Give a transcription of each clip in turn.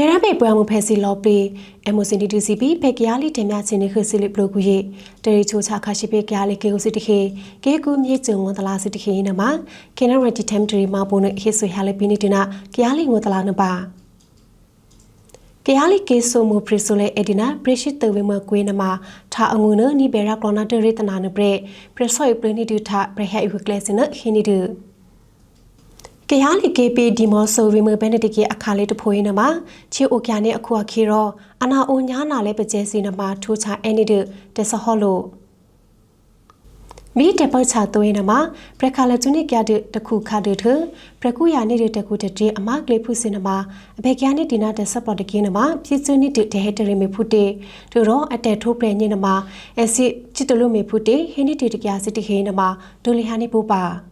ဒေရဘေပွဲမှုဖက်စီလော်ပီအမိုစင်တီတူစီပီဖက်ကရလီတင်မြချင်းနေခစီလီဘလိုကူယေတေရီချိုချခါရှိပေကရလီကေကိုစီတခေကေကူမြေကျုံငတလာစီတခေနမကေနရတီတမ်တရီမဘုန်ဟေဆွေဟာလီပီနီတနာကရလီငတလာနပါကရလီကေဆိုမူပရီဆိုလေအဒီနာပရရှိတဝေမကွေးနမထာအငုနနိဘေရာကလောနာတရီတနာနပရပရဆွေပရနီတူထပရဟဲဝကလစနဟီနီတူ ကရားလီ KP ဒီမောဆိုဝီမဘန်နတီကအခါလေးတဖိုးရင်နမှာချီအိုကျာနဲ့အခုအခီရောအနာအိုညာနာလဲပကျဲစီနမှာထိုးချအနီဒတက်ဆဟောလို့မိတပတ်ချသွေးနမှာပရခါလကျွနိကရတဲ့တခုခါတဲ့ထပရကူယာနေတဲ့တခုတည်းအမကလေးဖုစင်နမှာအဘေကျာနဲ့ဒီနာတက်ဆပ်ပေါ်တကင်းနမှာပြည်စွနိတဲ့ဟက်တရီမီဖုတေတို့တော့အတက်ထိုးပရညင်နမှာအစစ်ချစ်တလို့မီဖုတေဟင်းနီတေတကရစစ်တခေနမှာဒိုလီဟာနိပူပါ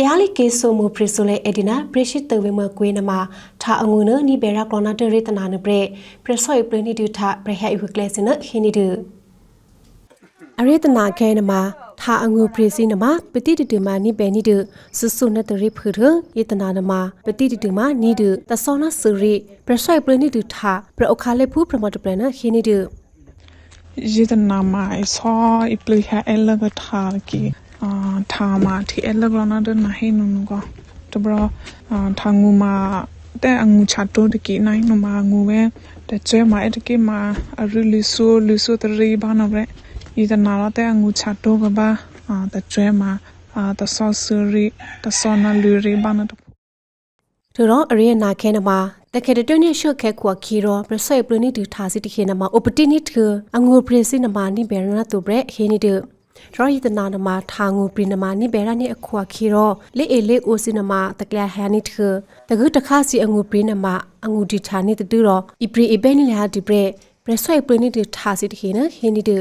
ကရလီကေဆိုမူပရီဆိုလေအဒီနာပရရှိတဝေမကွေးနမထာအငုနနိဘေရာကလောနာတရေတနာနပရပရဆွိပရနိတူထပရဟဲဝကလစနဟိနီတူအရေတနာခဲနမထာအငုပရီစီနမပတိတတူမနိဘေနိတူဆုဆုနတရိဖုထယေတနာနမပတိတတူမနိတူတဆောနာစရိပရဆွိပရနိတူထပရအခါလေဖူပရမတပရနဟိနီတူ Jitna mai so ipli ha ella ga thar ki tha ma thi ella ga na de na he nu nu go to bro tha ngu ma te angu cha to de ki nai nu ma ngu we te che ma et ki ma a ri li so li so te ri ba na bre jitna la te angu cha to ga ba te che ma ta so su ri ta so na lu ri ba na to တို့တော့အရိယနာခဲနမှာတခဲတတွင်းရှုတ်ခဲခွာခီရောပရဆွေပရနိတူထားစီတခဲနမှာ opportunity အငူပရစီနမှာနိဘေရနာတူဘရက်ဟေနီတူ ရောယတနာနမှာထာငူပရိနမှာနိဘေရနိအခွာခီရောလေအေလေအိုစီနမှာတကလဟန်နိထတကုတခါစီအငူပရိနမှာအငူဒီချာနိတတူရောဣပရိအဘဲနိလဟာဒီဘရက်ပရဆွေပရနိတူထားစီတခဲနဟေနီတူ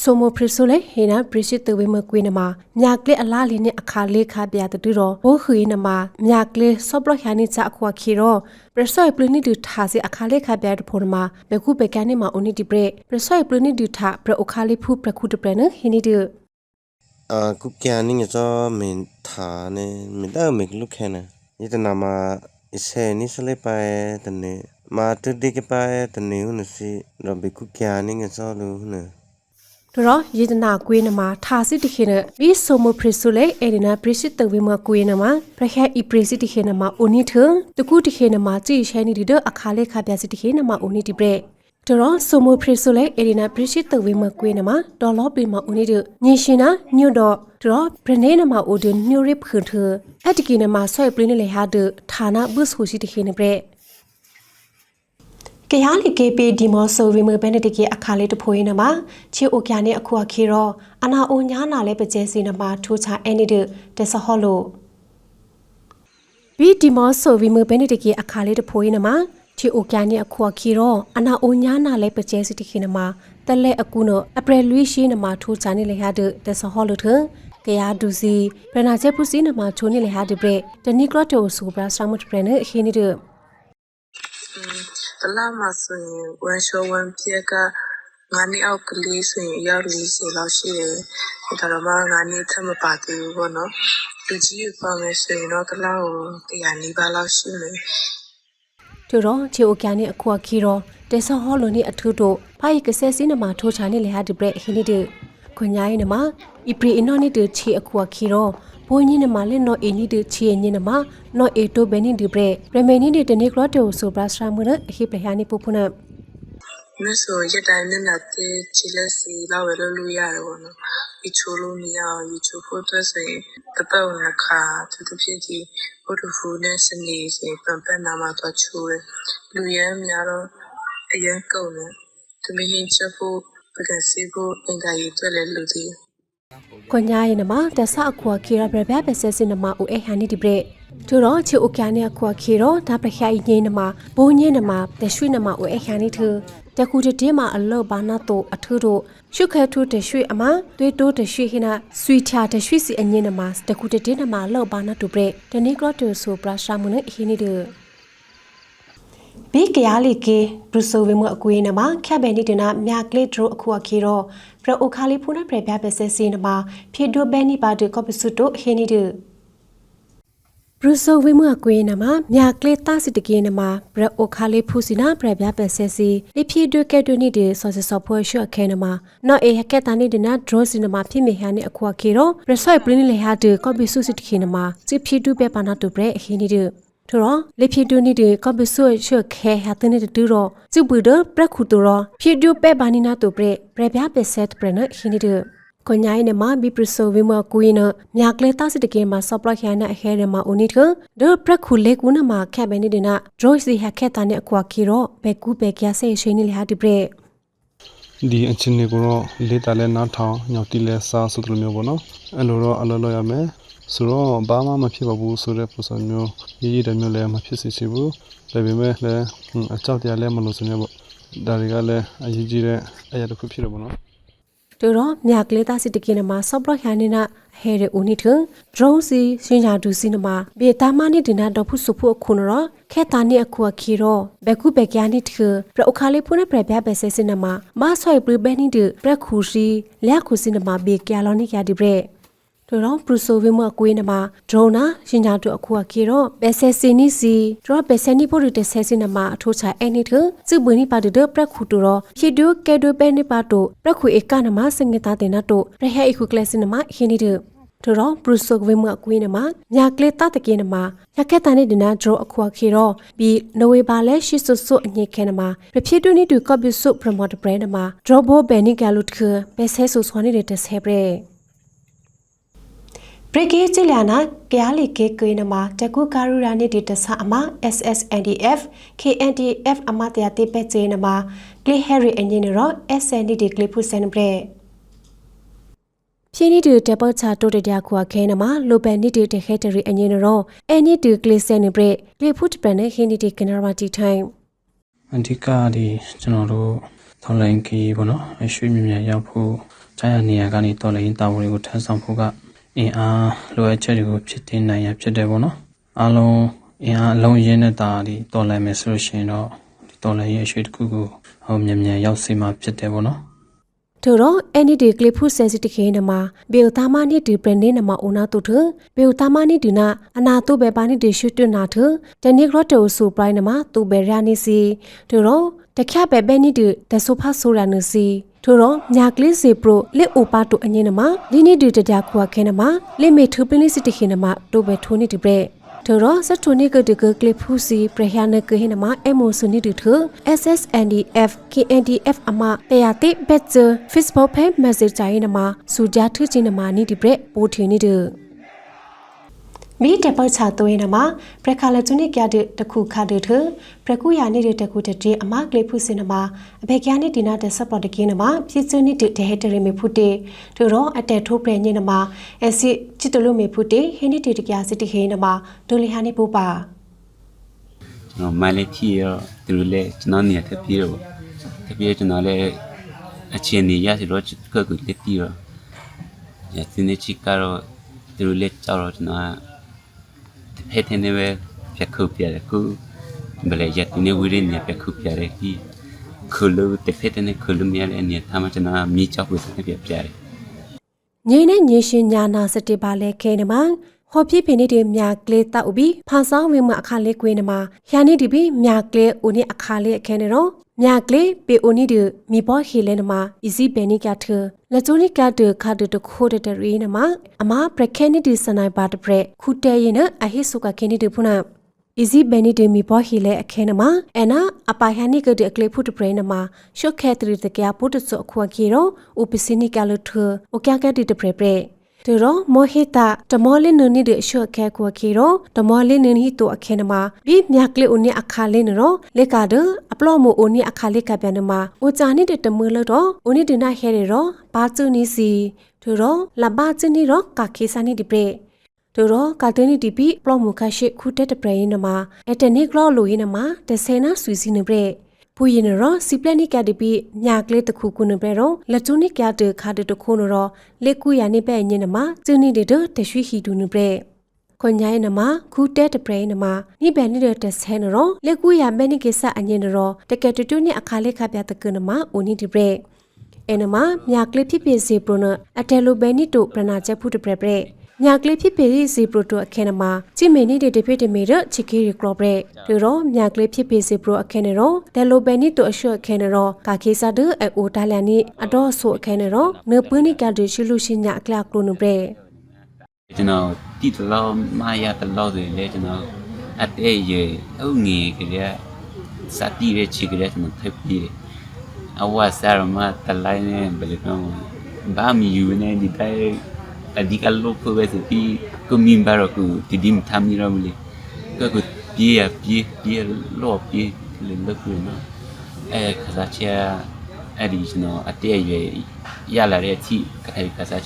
ဆိုမိုပရဆိုလေဟေနာပရရှိတဝေမကွေးနမှာမြကလေအလားလေးနဲ့အခါလေးခါပြတဲ့တူတော့ဘိုးခွေနမှာမြကလေဆော့ဘလခါနိချအခွာခီရောပရဆိုပလနိတူထားစီအခါလေးခါပြတဲ့ဖို့မှာဘခုဘကန်နေမှာအိုနီဒီပရပရဆိုပလနိတူထားပရအခါလေးဖူပရခုတပရနဟိနီတူ à cú kia ní người cho mình thả này mình đã mình lúc khen này như thế nào mà xe ní sẽ lấy bài tận này mà từ đi cái bài tận này nữa xí rồi bị cú kia ní người cho luôn nữa တို့တော့ယေဒနာကွေးနမှာထာစီတခေနဒီဆိုမိုပရဆိုလေအေဒီနာပရရှိတဝေမကွေးနမှာပရခက်ဤပရစီတခေနမှာအိုနီထတကူတခေနမှာကြည်ရှဲနေဒီဒအခါလေးခပြစီတခေနမှာအိုနီဒီပရက်တို့တော့ဆိုမိုပရဆိုလေအေဒီနာပရရှိတဝေမကွေးနမှာဒေါ်လောပီမှာအိုနီဒညရှင်နာညွတ်တော့တို့တော့ပရနေနမှာအိုဒညိုရစ်ခွန်ထအတကီနမှာဆွဲပရင်းလေဟာဒဌာနဘုဆိုရှိတခေနပရ က်ကရားလီ KP ဒီမောဆိုဝီမဘန်နတီကအခါလေးတဖိုးရင်နမှာချီအိုကျာနဲ့အခုအခီရောအနာအိုညာနာလဲပကျဲစီနမှာထိုးချအနီဒတက်ဆဟောလို့ဘီဒီမောဆိုဝီမဘန်နတီကအခါလေးတဖိုးရင်နမှာချီအိုကျာနဲ့အခုအခီရောအနာအိုညာနာလဲပကျဲစီတခိနမှာတက်လက်အခုနောအပရလူရှိနမှာထိုးချနေလေဟာဒတက်ဆဟောလို့ထကရဒူစီပရနာချက်ပုစီနမှာချိုးနေလေဟာဒီဘရက်တနီကလတိုဆိုဘရာဆာမတ်ပရနေခင်းနေဒတ လားမှာဆိုရင်ဝန်ရှောဝန်ပြက်ကငါးနှစ်အောက်ကလေးဆိုရင် အယောက်40လောက်ရှိတယ်။ဒါတော့မှငါးနှစ်ထပ်မပါသေးဘူးပေါ့နော်။လူကြီးကိုပါမယ်ဆိုရင်တော့တလားကို100နီးပါးလောက်ရှိမယ်။တူတော့ချီအိုကန်နဲ့အခွာခီရောတေဆဟောလိုနေအထုတို့ဖိုက်ကဆဲစင်းနမှာထိုးချနေလေဟာဒီဘရက်ဟင်းနေတူခွန်ညာရင်နမှာဣပရီအနော်နေတူချီအခွာခီရော ဘိုးညင်းနမှာလက်နော်အင်းနေတူချီညင်းနမှာနော်အေတိုဘဲနေဒီဘရက်ရမေနေတနေကရတိုဆိုဘရာစရာမနအဟိပလဟာနေပူဖုနမြတ်ဆိုရက်တိုင်းနဲ့နာတဲ့ချီလက်စီလောက်ဝယ်လို့လို့ရတယ်ပေါ့နော်ဒီချိုးလို့မရအောင်ဒီချိုးဖို့အတွက်ဆိုရင်တပတ်ဝင်တစ်ခါသူတို့ဖြစ်ဒီဘုဒ္ဓဖူနဲ့စနေစီပန်ပန်နာမှာတော့ချိုးတယ်လူရမ်းများတော့အရင်ကုန်တယ်သူမင်းချက်ဖို့ပကစီဖို့အင်္ဂါရီတွေ့လဲလူသေး ခွန်ညာရင်နမှာတဆအခွာခီရောဘရဘပဲဆဲစင်းနမှာအိုအေဟာနေဒီဘရက်တူတော့ချီအိုကန်နဲ့အခွာခီရောဒါပခိုင်ငင်းနမှာဘိုးညင်းနမှာတရွှေနမှာအိုအေဟာနေထတခုတည်းမှာအလောဘာနာတော့အထုတို့ရှုခဲထုတရွှေအမသွေးတိုးတရွှေဟိနာဆွီချာတရွှေစီအငင်းနမှာတခုတည်းနမှာအလောဘာနာတူဘရက်တနေကရတူဆိုပရာရှာမုန်ဟိနေဒ ဘဘီကရလီကေဘရူဆိုဝေမအကွေးနမခက်ဘဲနီတနာမြကလေဒရိုအခုအခီရောပရအိုခါလီဖူနာပရပြပဲဆက်စီနမဖြေဒိုဘဲနီပါဒကောပစုတိုဟေနီဒဘရူဆိုဝေမအကွေးနမမြကလေတာစီတကေနမပရအိုခါလီဖူစီနာပရပြပဲဆက်စီလိဖြေဒိုကဲဒိုနီဒီဆော့ဆဆော့ဖွေရှော့ခဲနမနော်အေဟကဲတာနီဒနာဒရိုစီနမဖိမေဟာနီအခုအခီရောပရဆွိုင်ပလင်းလေဟာဒကောပစုစီတကေနမစီဖြေဒိုပဲပါနာတူပရဟေနီဒ ထို့တော့လေဖြီတူနီဒီကပဆွချွခဲဟာတနေတူတော့ကျပူဒပရခုတူတော့ဖြီတူပဲဘာနီနာတူပရပရပြပဆက်ပရနခီနီဒကိုညာနေမှာဘီပရဆိုဝီမကူရင်မြကလေတာစစ်တကယ်မှာဆော့ပလခရနာဟဲရမှာဦးနီထဒပရခုလေကူနမှာခက်ပဲနေဒနာဒရိုစီဟာခက်တာနဲ့အကွာခီတော့ဘဲကူပဲကရဆေရှိနေလေဟာဒီပရဒီအချင်းတွေကိုတော့လေးတာလဲနားထောင်ညောက်တီလဲစားဆိုလိုမျိုးပေါ့နော်အဲ့လိုတော့အလုပ်လုပ်ရမယ် ဆိုတော့ဘာမှမဖြစ်ပါဘူးဆိုတဲ့ပုံစံမျိုးရေးရတဲ့မျိုးလည်းမဖြစ်စေချင်ဘူးဒါပေမဲ့လည်းအကြောက်တရားလည်းမလို့စနေပေါ့ဒါတွေကလည်းအရေးကြီးတဲ့အရာတစ်ခုဖြစ်တယ်ပေါ့နော်တို့တော့မြကလေးသားစစ်တကင်းနမှာဆော့ဘလော့ခါနေနာဟဲရဦးနီထဒရုန်းစီရှင်ညာဒူစီနမှာဘေတာမနီဒနာတော့ဖုစုဖုခုနရခဲတာနီအခုအခီရောဘကူဘကရနီထပရအခါလေးဖုန်ပရပြပဲဆဲစနမှာမဆွိုင်ပရဘဲနီဒပရခူစီလျခုစီနမှာဘေကရလောနီကဒီဘရဲ တို့တော့ပရဆိုဝေမအကွေးနမှာဒရုန်းနာရှင်ညာဒူအခုအခီရောဘဲဆဲစနီစီတို့ဘဲဆဲနီဖို့ရတဲ့ဆဲစနမှာအထိုးချအဲ့နီထစုပွနီပါဒပရခူတူရောဟီဒိုကဲဒိုပဲနီပါတိုပရခူဧကနမှာစငေတာတင်နာတိုရဟဲအခုကလစနမှာဟီနီဒထို့တော့ဘရုဆိုကဝေမအကွေးနမှာညာကလေးတတကေနမှာရခက်တန်တဲ့ဒနာဒရိုအခွာခေတော့ပြီးနဝေပါလဲရှိဆွဆွအညစ်ခဲနမှာပြဖြစ်တူနေတူကော့ပီဆုပရမို့တဘရန်နမှာဒရိုဘိုဘယ်နီကလုတ်ခဘယ်ဆဲဆူဆွာနေတဲ့တဆဲပရဲ ဘရကေချီလာနာကရလီကေကွေးနမှာတကူကာရူရာနေဒီတဆအမ SSNDF KNDF အမတရတိပဲချေနမှာကလီဟယ်ရီအင်ဂျင်နီရော SND ကလီဖူစန်ပရဲပြင်းနီတူတပတ်ချာတိုတတခွာခဲနမှာလိုပန်နီတူတခဲတရီအငင်းရောအနီတူကလစ်ဆန်နဘရကလီဖုတ်ပန်နဲ့ဟင်းနီတီကနရာတီထိုင်အဓိကဒီကျွန်တော်တို့ထောက်လိုင်းကီပေါ့နော်အရွှေမြမြရောက်ဖို့ကြားရနေရကနေတော်လိုင်းတာဝန်တွေကိုထမ်းဆောင်ဖို့က အင်အားလိုအပ်ချက်တွေကိုဖြစ်တင်နိုင်ရဖြစ်တယ်ပေါ့နော်အားလုံးအင်အားအလုံးရင်းနဲ့တာဒီတော်လိုင်းမယ်ဆိုလို့ရှိရင်တော့ဒီတော်လိုင်းရဲ့အရွှေတစ်ခုကိုဟိုမြမြရောက်စေမှာဖြစ်တယ်ပေါ့နော်ထို့တော့အန်နီဒီကလစ်ဖုဆန်စီတခဲနမှာဘေလ်တာမနီဒီပရနေနမှာအိုနာတုထဘေလ်တာမနီဒီနာအနာတုဘေပါနီဒီရှုတွနာထတနိဂရတိုဆူပရိုင်းနမှာတူဘေရာနီစီထို့တော့ တခက်ပဲဘဲနီဒီတဆူဖာဆိုရာနစီထို့တော့ညာကလေးစီပရိုလက်အိုပါတုအငင်းနမှာဒီနီဒီတကြခွာခဲနမှာလက်မေထူပလင်းစီတခဲနမှာတူဘေထိုနီဒီဘရဲထိုတော့စတိုနီကတကကလစ်ဖူစီပရဟယာနကဟိနမအမိုဆနီတူထ SSNDF KNDF အမတရတိဘက်ဇ Facebook page message ချိုင်းနမစူဂျာထချင်းနမနီဒီဘရက်ပိုထီနီတူ မီတပတ်ချသွေးနမပရခါလကျွနိကရတဲ့တခုခါတဲ့ထပရကူယာနေတဲ့တခုတည်းအမကလေးဖုစင်နမအဘေကရနေဒီနာတဲ့ဆပ်ပေါ်တကင်းနမပြည့်စုံနေတဲ့ဟက်တရီမီဖုတေတို့တော့အတက်ထိုးပရညနမအစစ်ချစ်တလို့မီဖုတေဟင်းနေတကရစစ်တခေနမဒိုလီဟာနေပူပါကျွန်တော်မိုင်လေးဖြည့်ရောသူတို့လည်းကျွန်တော်နေရာထပ်ပြေးတော့ထပ်ပြေးကျွန်တော်လည်းအချင်းနေရစီတော့ကကူလက်ပြေးတော့ရစနေချီကတော့သူတို့လည်းကြောက်တော့ကျွန်တော် ဖက်တဲ့နေပဲပြခုပြတယ်ခုဘယ်လဲရတူနေဝီရင်းနေပြခုပြတယ်ဒီခုလို့တစ်ဖက်တဲ့ခုလို့မြရတဲ့နေထားမှကျွန်တော်မြေကြောက်လို့ပြပြပြတယ်ငိမ့်နဲ့ညင်ရှင်ညာနာစတိပါလဲခဲနမဟောပြပြနေတဲ့မြာကလေးတောက်ပြီးဖာဆောင်ဝင်းမအခါလေးကွေးနမယာနေဒီပြီးမြာကလေးဦးနေအခါလေးအခဲနေတော့ မြာကလေးပေဦးနေဒီမိဘောဟီလဲနမအီစီဘဲနီကထလက်ချိုနီကတခါတတခိုးတဲ့ရီနမအမပရခဲနီဒီစနိုင်ပါတပရက်ခုတဲရင်နအဟိဆုကခဲနီဒီဖုနာ easy benny de mi bo hi le akhe na ma ena apa ha ni ke de akle phu de brain na ma shok khe tri de kya put so khwa ki ro upisi ni ka lo thu o kya ka de de pre pre သူတော့မောဟိတာတမောလင်းနနီတဲ့အရှော့ခဲကွာခီရောတမောလင်းနနီတိုအခဲနမှာပြီးမြက်ကလေးဦးနေအခါလေးနော်လက်ကာဒအပလော့မိုဦးနေအခါလေးကပြန်နမှာဦးချာနေတဲ့တမွေလို့တော့ဦးနေဒနာဟဲရရောဘာချူနီစီသူတော့လဘာချနီရောကာခေစာနီဒီပရေသူတော့ကာတနီဒီပီပလော့မိုခရှိခုတက်တပရေနမှာအတနိကလော့လိုရင်းနမှာတဆယ်နာဆွီစီနေပရေ ပူရင်ရောစီပလနိကတပိညာကလေးတခုခုနပဲတော့လက်ကျုံနိကတခါတတခုနတော့လက်ကူရနိပဲညင်နမှာကျင်းနိတဲ့တရွှေဟီတူနပဲခွန်ညိုင်းနမခူတဲတပရိနမနိဘဲနိတဲ့ဆဲနရောလက်ကူရမဲနိကိစအညင်နရောတကက်တူတူနိအခါလေးခပြတကနမဦးနိဒီပရိအနမမြကလေးဖြစ်ဖြစ်စီပရနအတဲလိုဘဲနိတုပရနာချက်ဖုတပရပရိ ညာကလေးဖြစ်ပေစီပရိုတိုအခင်းနမှာကြည့်မင်းနေတဲ့တပိတမီရချီကီရီကလော့ဘရက်ဒီတော့ညာကလေးဖြစ်ပေစီပရိုအခင်းနေတော့ဒယ်လိုဘဲနီတိုအရှော့အခင်းနေတော့ကာခေစာဒအိုတာလန်နီအတော့ဆိုအခင်းနေတော့နေပွနိကဒရှိလူရှိညာကလကလိုနဘရက်ကျွန်တော်တိတလောမရတလောတွေလေကျွန်တော်အတဲ့ရေအုံငယ်ကလေးစတိရဲ့ချီကလေးကျွန်တော်ထပ်ပြီးတယ်အဝဆာရမတလိုက်နေဘယ်လိုကောဘာမီယူနေဒီတိုင်း အဒီကလောဖို့ပဲစီကိုမင်ဘာရကူတီဒီမသမီရမလီကကပြေးရပြေးပြေးလောပြေးလေလောက်ကူနော်အဲခစားချာအဲ့ဒီကျွန်တော်အတဲ့ရေရလာတဲ့အထိအဲ့ခစား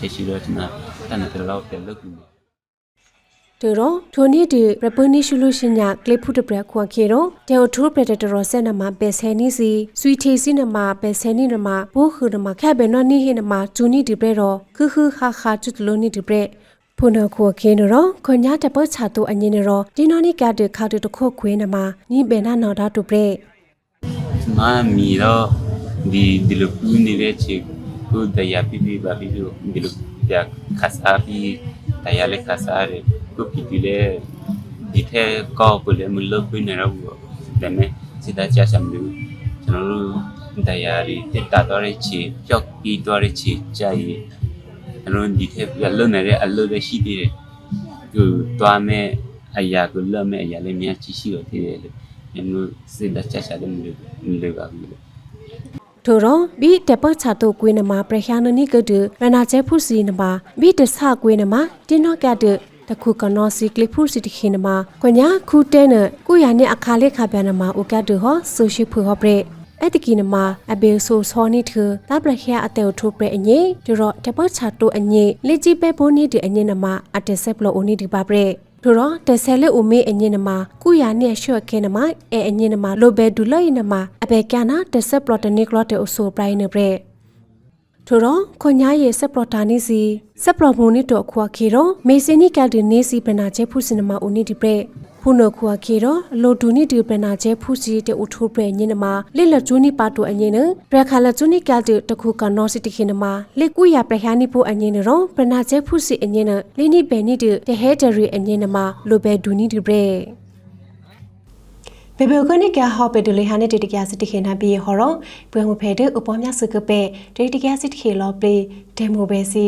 ချက်ရှိတော့ကျွန်တော်တန်တယ်လောက်ပြန်လောက်ကူဒီတော့ထိုနေ့ဒီရပနိရှုလို့ရှိညာကလစ်ဖုတပရခွန်ခေတော့တေအိုထိုးပရတတော်ဆက်နမှာပဲဆဲနီစီဆွီထေစီနမှာပဲဆဲနီနမှာဘိုးခုနမှာခက်ဘဲနော်နိဟိနမှာဂျူနီဒီပရတော့ခခခခကျွတ်လို့နိဒီပရဖုန်ခွန်ခေနော်ခွန်ညာတပတ်ချတူအငင်းနော်ဒီနော်နိကတဲ့ခါတူတခုခွေးနမှာနိဘဲနာနော်တာတူပရမမီတော့ဒီဒီလိုပူးနေတဲ့ချေကိုတရားပြပြပါပြပြဒီလိုပြခါစားပြီးတရားလက်ခါစား ရကိုပြပြလေဒီထဲကောပလေမလုပ်ပြနေတော့ဘူးဒါနဲ့စိတ်တကြဆံလို့ကျွန်တော်တို့တရားရီတက်တာတော့ရချေကြောက်ပြီးတော့ရချေကြိုက်ရကျွန်တော်ဒီထဲပြလုံနေတဲ့အလုပ်လည်းရှိသေးတယ်သူတွားမဲ့အရာကိုလွတ်မဲ့အရာလည်းများကြီးရှိတော့သေးတယ်လို့ကျွန်တော်စိတ်တကြဆံလို့မလုပ်မလုပ်ပါဘူးထို့တော့ဘီတပတ်ချတူကွေးနမှာပရခ ान နိကဒရနာချေဖုစီနမှာဘီတဆကွေးနမှာတင်းနော့ကဒ တခုကနောစီကလစ်ဖုစီတခိနမှာကွညာခုတဲနကုရနဲ့အခါလေးခပြန်နမှာဥကဒဟောဆိုရှိဖူဟောပရအဲ့တကီနမှာအဘေဆိုစောနိထတပရခအတဲထိုးပရအငိဒရောတပတ်ချတူအငိလေကြီးပဲဘိုးနိဒီအငိနမှာအတက်ဆက်ဘလောအိုနိဒီပါပရထို့တော့တဆဲလက်ဦးမေအညင်နမှာကုရနဲ့ရှော့ခဲနမှာအဲအညင်နမှာလိုဘဲဒူလို့နမှာအဘေကနာတဆက်ပလော့တနိကလော့တဲ့အဆိုပရိုင်းနေပရက် ထို့တော့ခွန်ညာရဲ့ဆက်ပလော့တာနေစီဆက်ပလော့မူနိတော့ခွာခေတော့မေစနီကဒီနေစီပနာချေဖုစနမှာဦးနိဒီပရက်ဖုနခွာခေတော့လိုဒူနိဒီပနာချေဖုစီတဲ့အူထိုးပရက်ညင်နမှာလိလကျူနိပါတူအညင်နဘရခါလကျူနိကဒီတခုကနော်စီတခိနမှာလေကုရပရဟနိဖို့အညင်နရောပနာချေဖုစီအညင်နလိနိဘဲနိဒီတဟဲဒရီအညင်နမှာလိုဘဲဒူနိဒီပရက် ဘေဘေကနိကဟောပေဒလေဟာနေတတကစတခေနာဘီဟောရောပွဲမဖဲတဲ့ဥပမာစကပဲတေတကစတခေလောပေဒေမိုပဲစီ